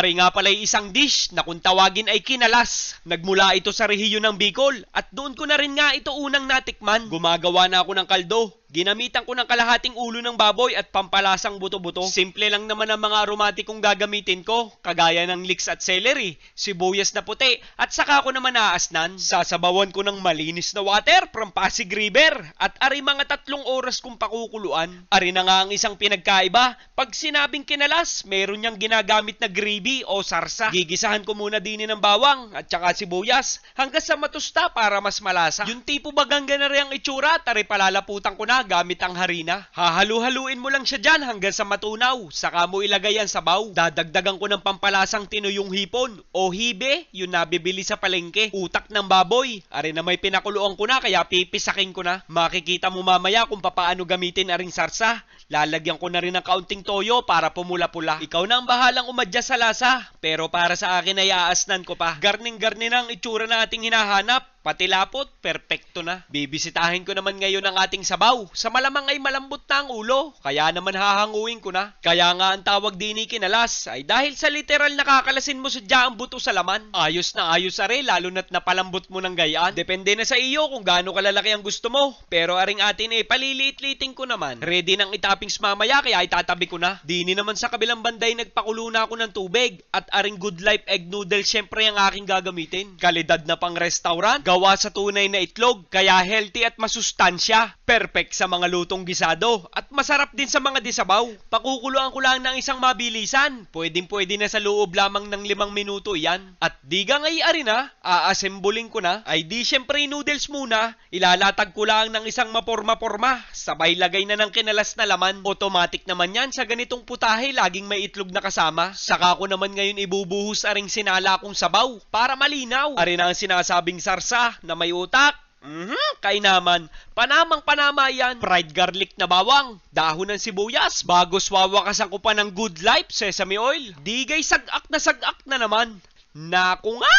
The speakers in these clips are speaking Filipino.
Ari nga pala'y isang dish na kung tawagin ay kinalas. Nagmula ito sa rehiyon ng Bicol at doon ko na rin nga ito unang natikman. Gumagawa na ako ng kaldo. Ginamitan ko ng kalahating ulo ng baboy at pampalasang buto-buto. Simple lang naman ang mga aromatikong gagamitin ko, kagaya ng leeks at celery, sibuyas na puti, at saka ko naman aasnan. Sasabawan ko ng malinis na water from Pasig River at ari mga tatlong oras kong pakukuluan. Ari na nga ang isang pinagkaiba. Pag sinabing kinalas, meron niyang ginagamit na gravy o sarsa. Gigisahan ko muna din ng bawang at saka sibuyas hanggang sa matusta para mas malasa. Yung tipo bagang ganari ang itsura, tari palalaputan ko na gamit ang harina. Hahalu-haluin mo lang siya dyan hanggang sa matunaw. Saka mo ilagay ang sabaw. Dadagdagan ko ng pampalasang tinuyong hipon o hibe, yung nabibili sa palengke. Utak ng baboy. Ari na may pinakuluan ko na kaya pipisakin ko na. Makikita mo mamaya kung papaano gamitin aring sarsa. Lalagyan ko na rin ng kaunting toyo para pumula-pula. Ikaw na ang bahalang umadya sa lasa. Pero para sa akin ay aasnan ko pa. Garning-garni ang itsura na ating hinahanap. Pati lapot, perpekto na. Bibisitahin ko naman ngayon ang ating sabaw. Sa malamang ay malambot na ang ulo, kaya naman hahanguin ko na. Kaya nga ang tawag din ni kinalas ay dahil sa literal nakakalasin mo sadya ang buto sa laman. Ayos na ayos are, lalo na't napalambot mo ng gayaan. Depende na sa iyo kung gaano kalalaki ang gusto mo. Pero aring atin eh, paliliit-liting ko naman. Ready nang itappings mamaya kaya itatabi ko na. Dini naman sa kabilang banday nagpakulo na ako ng tubig. At aring good life egg noodle syempre ang aking gagamitin. Kalidad na pang restaurant gawa sa tunay na itlog, kaya healthy at masustansya. Perfect sa mga lutong gisado at masarap din sa mga disabaw. Pakukuluan ko lang ng isang mabilisan. Pwedeng pwede na sa loob lamang ng limang minuto yan. At di ga ngay ari na, aasembuling ko na, ay di syempre noodles muna, ilalatag ko lang ng isang maporma-porma, sabay lagay na ng kinalas na laman. Automatic naman yan sa ganitong putahe, laging may itlog na kasama. Saka ko naman ngayon ibubuhos aring sinala kong sabaw para malinaw. Ari na ang sinasabing sarsa na may utak. Mhm, kay naman. Panamang panama yan. Fried garlic na bawang. Dahon ng sibuyas. Bagos wawakasan ko pa ng good life sesame oil. Digay sagak na sagak na naman. Naku nga!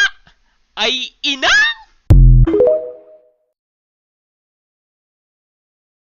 Ay inang!